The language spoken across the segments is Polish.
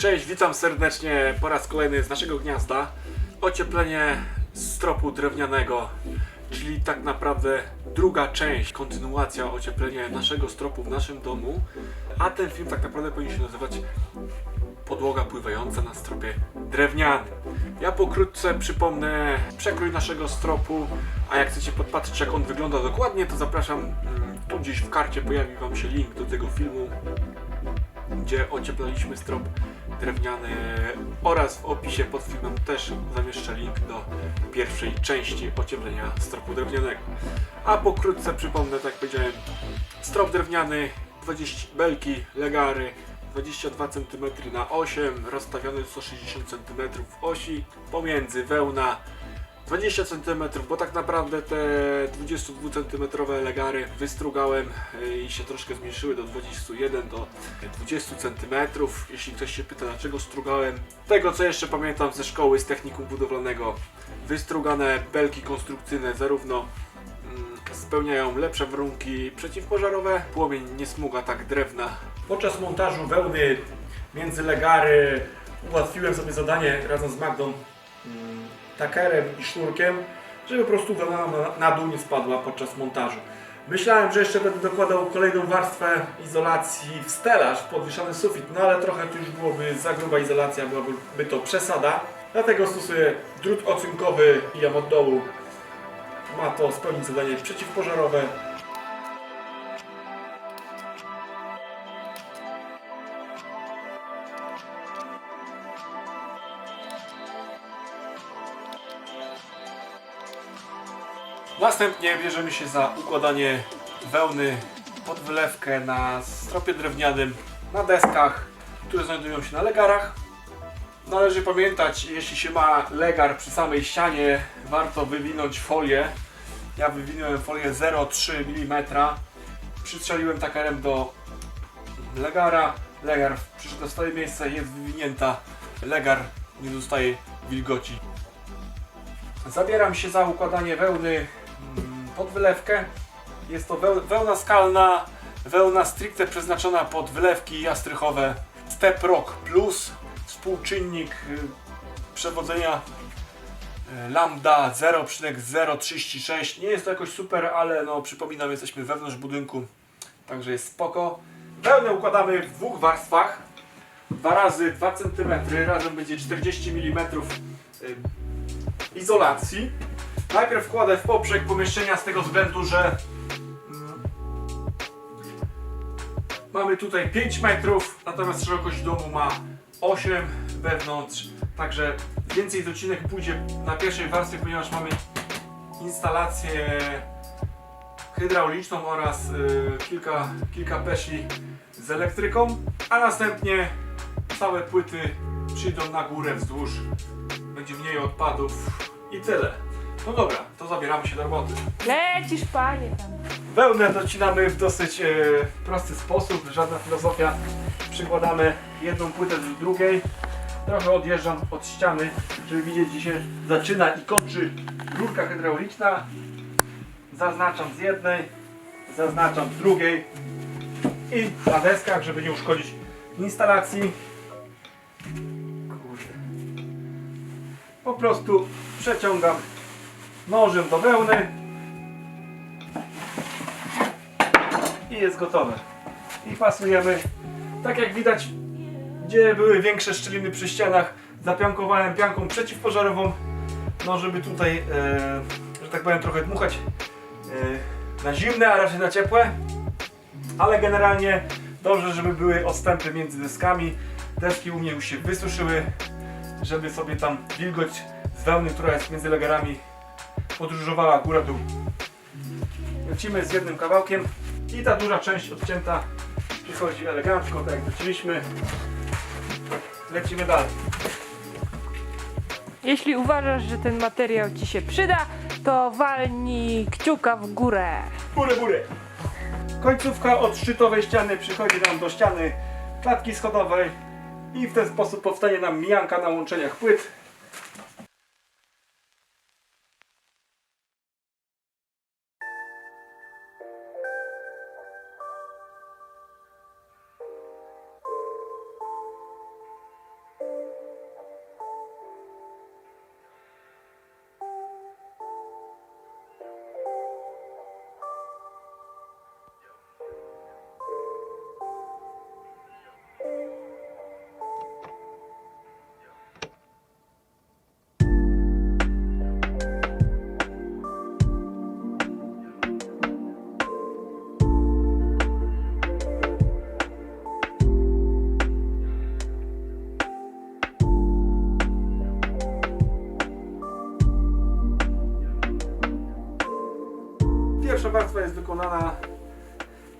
Cześć, witam serdecznie po raz kolejny z naszego gniazda. Ocieplenie stropu drewnianego, czyli tak naprawdę druga część, kontynuacja ocieplenia naszego stropu w naszym domu. A ten film tak naprawdę powinien się nazywać Podłoga pływająca na stropie drewnianym. Ja pokrótce przypomnę przekrój naszego stropu, a jak chcecie podpatrzeć jak on wygląda dokładnie, to zapraszam, mm, tu gdzieś w karcie pojawi Wam się link do tego filmu gdzie ocieplaliśmy strop drewniany oraz w opisie pod filmem też zamieszczę link do pierwszej części ocieplenia stropu drewnianego. A pokrótce przypomnę, tak jak powiedziałem, strop drewniany, 20 belki, legary, 22 cm na 8, rozstawiony 160 cm osi, pomiędzy wełna 20 cm, bo tak naprawdę te 22 cm legary wystrugałem y, i się troszkę zmniejszyły do 21 do 20 cm. Jeśli ktoś się pyta dlaczego strugałem, tego co jeszcze pamiętam ze szkoły z technikum budowlanego, wystrugane belki konstrukcyjne zarówno mm, spełniają lepsze warunki przeciwpożarowe, płomień nie smuga tak drewna. Podczas montażu wełny między legary ułatwiłem sobie zadanie razem z Magdą takerem i sznurkiem, żeby po prostu wełna na, dół nie spadła podczas montażu. Myślałem, że jeszcze będę dokładał kolejną warstwę izolacji w stelaż, w podwieszany sufit, no ale trochę to już byłoby za gruba izolacja, byłaby by to przesada. Dlatego stosuję drut ocynkowy i jam od dołu. Ma to spełnić zadanie przeciwpożarowe. Następnie bierzemy się za układanie wełny pod wylewkę na stropie drewnianym, na deskach, które znajdują się na legarach. Należy pamiętać, jeśli się ma legar przy samej ścianie, warto wywinąć folię. Ja wywinąłem folię 0,3 mm. Przystrzeliłem takerem do legara. Legar przyszedł na swoje miejsce, jest wywinięta. Legar nie dostaje wilgoci. Zabieram się za układanie wełny pod wylewkę. Jest to weł- wełna skalna, wełna stricte przeznaczona pod wylewki jastrychowe. Step Rock Plus, współczynnik y, przewodzenia y, lambda 0,036. Nie jest to jakoś super, ale no przypominam, jesteśmy wewnątrz budynku, także jest spoko. Wełnę układamy w dwóch warstwach. 2 razy 2 cm, razem będzie 40 mm izolacji. Najpierw wkładę w poprzek pomieszczenia z tego względu, że mm, mamy tutaj 5 metrów, natomiast szerokość domu ma 8 wewnątrz, także więcej docinek pójdzie na pierwszej warstwie, ponieważ mamy instalację hydrauliczną oraz y, kilka, kilka peszli z elektryką, a następnie całe płyty przyjdą na górę wzdłuż będzie mniej odpadów i tyle. No dobra, to zabieramy się do roboty. Lecisz panie tam. Wełnę docinamy w dosyć e, prosty sposób, żadna filozofia. Przykładamy jedną płytę do drugiej. Trochę odjeżdżam od ściany, żeby widzieć gdzie się zaczyna i kończy rurka hydrauliczna. Zaznaczam z jednej, zaznaczam z drugiej i na deskach, żeby nie uszkodzić instalacji. Kurde. Po prostu przeciągam nożem do wełny i jest gotowe. I pasujemy. Tak jak widać, gdzie były większe szczeliny przy ścianach, zapiankowałem pianką przeciwpożarową, no żeby tutaj, e, że tak powiem, trochę dmuchać e, na zimne, a raczej na ciepłe. Ale generalnie dobrze, żeby były odstępy między deskami. Deski u mnie już się wysuszyły, żeby sobie tam wilgoć z wełny, która jest między legarami, podróżowała góra-dół. Lecimy z jednym kawałkiem i ta duża część odcięta przychodzi elegancko, tak jak zaczęliśmy. Lecimy dalej. Jeśli uważasz, że ten materiał ci się przyda, to walnij kciuka w górę. Bury, bury. Końcówka od szczytowej ściany przychodzi nam do ściany klatki schodowej i w ten sposób powstanie nam mijanka na łączeniach płyt.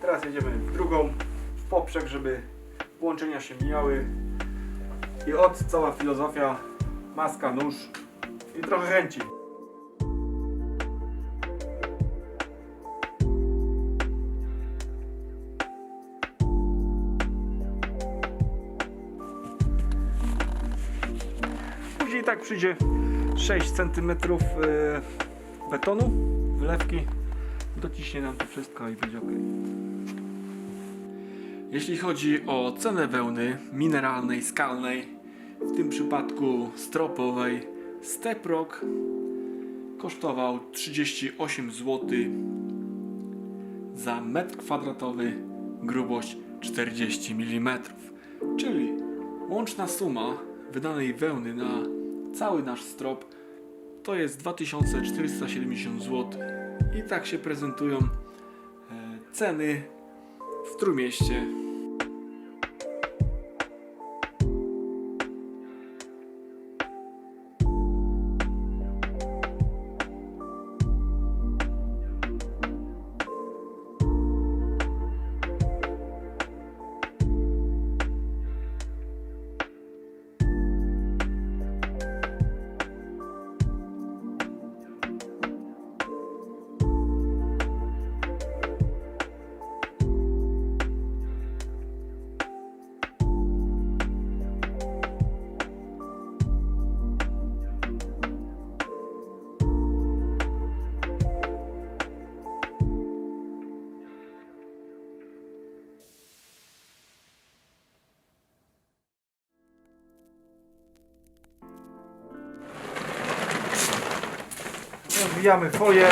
Teraz jedziemy w drugą, w poprzek, żeby połączenia się mijały. I od cała filozofia, maska, nóż i trochę chęci. Później tak przyjdzie 6 cm betonu, wylewki. Dociśnie nam to wszystko i będzie ok. Jeśli chodzi o cenę wełny mineralnej, skalnej, w tym przypadku stropowej, Steprock kosztował 38 zł za metr kwadratowy, grubość 40 mm. Czyli łączna suma wydanej wełny na cały nasz strop to jest 2470 zł. I tak się prezentują e, ceny w Trójmieście. Rozwijamy folię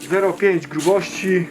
0,5 grubości